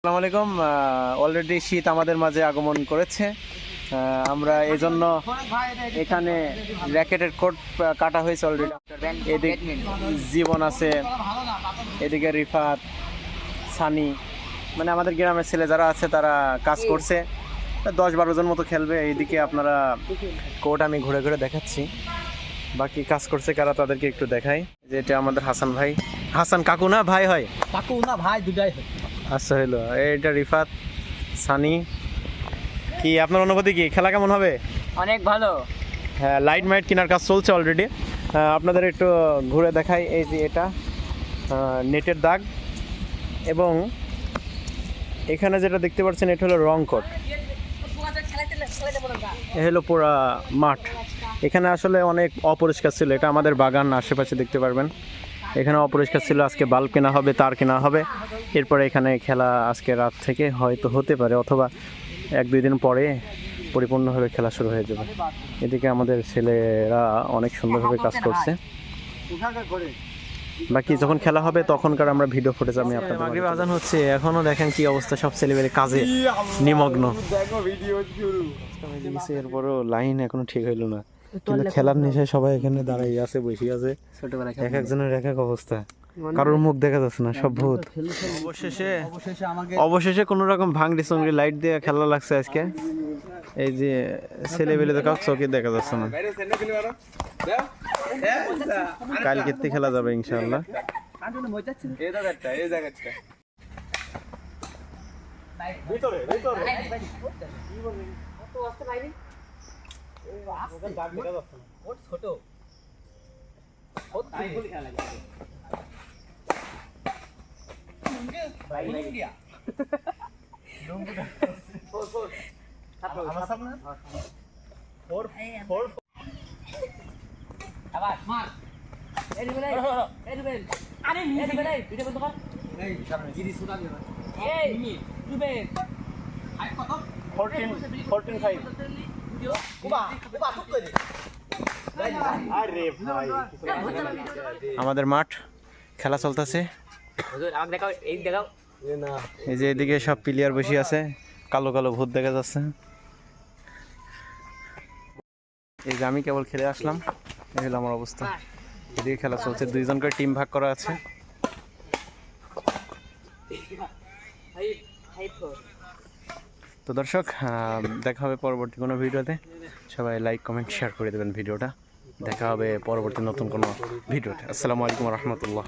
আসসালামু আলাইকুম। অলরেডি শীত আমাদের মাঝে আগমন করেছে। আমরা এই জন্য এখানে র্যাকেটের কোট কাটা হয়েছে অলরেডি এদিকে জীবন আছে, এদিকে রিফাত, সানি মানে আমাদের গ্রামের ছেলে যারা আছে তারা কাজ করছে। দশ বারো জন মতো খেলবে, এইদিকে আপনারা কোর্ট আমি ঘুরে ঘুরে দেখাচ্ছি। বাকি কাজ করছে কারা তাদেরকে একটু দেখাই। যে এটা আমাদের হাসান ভাই। হাসান কাকু না ভাই হয়? কাকু না ভাই দুটাই হয়। আচ্ছা হইল। এইটা রিফাত সানি। কি আপনার অনুভূতি কি? খেলা কেমন হবে? অনেক ভালো। হ্যাঁ লাইট মাইট কেনার কাজ চলছে অলরেডি আপনাদের একটু ঘুরে দেখাই এই যে এটা নেটের দাগ। এবং এখানে যেটা দেখতে পাচ্ছেন এটা হলো রং কোট। এ হলো পুরা মাঠ। এখানে আসলে অনেক অপরিষ্কার ছিল এটা আমাদের বাগান আশেপাশে দেখতে পারবেন। এখানে অপরিষ্কার ছিল আজকে বাল্ব কেনা হবে তার কেনা হবে। এরপরে এখানে খেলা আজকে রাত থেকে হয়তো হতে পারে অথবা এক দুই দিন পরে পরিপূর্ণভাবে খেলা শুরু হয়ে যাবে। এদিকে আমাদের ছেলেরা অনেক সুন্দরভাবে কাজ করছে। বাকি যখন খেলা হবে তখনকার আমরা ভিডিও ফুটেজ আমি আপনাদের মাগরিব আজান হচ্ছে এখনও দেখেন কি অবস্থা সব ছেলেমেয়ে কাজে নিমগ্ন। এরপরও লাইন এখনও ঠিক হইল না। কিন্তু খেলার নেশায় সবাই এখানে দাঁড়াই আছে বসে আছে। এক একজনের এক এক অবস্থা। কারোর মুখ দেখা যাচ্ছে না সব ভূত। অবশেষে অবশেষে কোনো রকম ভাঙড়ি সঙ্গি লাইট দিয়ে খেলা লাগছে আজকে। এই যে ছেলে বেলে তো কাউ চোখে দেখা যাচ্ছে না। কাল কেতে খেলা যাবে ইনশাআল্লাহ ছোট আমাদের মাঠ খেলা চলতেছে আমাকে দেখাও এই দেখাও এই যে এদিকে সব প্লেয়ার বসে আছে কালো কালো ভূত দেখা যাচ্ছে এই যে আমি কেবল খেলে আসলাম এই হলো আমার অবস্থা এদিকে খেলা চলছে দুইজন করে টিম ভাগ করা আছে তো দর্শক দেখা হবে পরবর্তী কোনো ভিডিওতে। সবাই লাইক কমেন্ট শেয়ার করে দেবেন ভিডিওটা। দেখা হবে পরবর্তী নতুন কোনো ভিডিওতে। আসসালামু আলাইকুম রহমতুল্লাহ।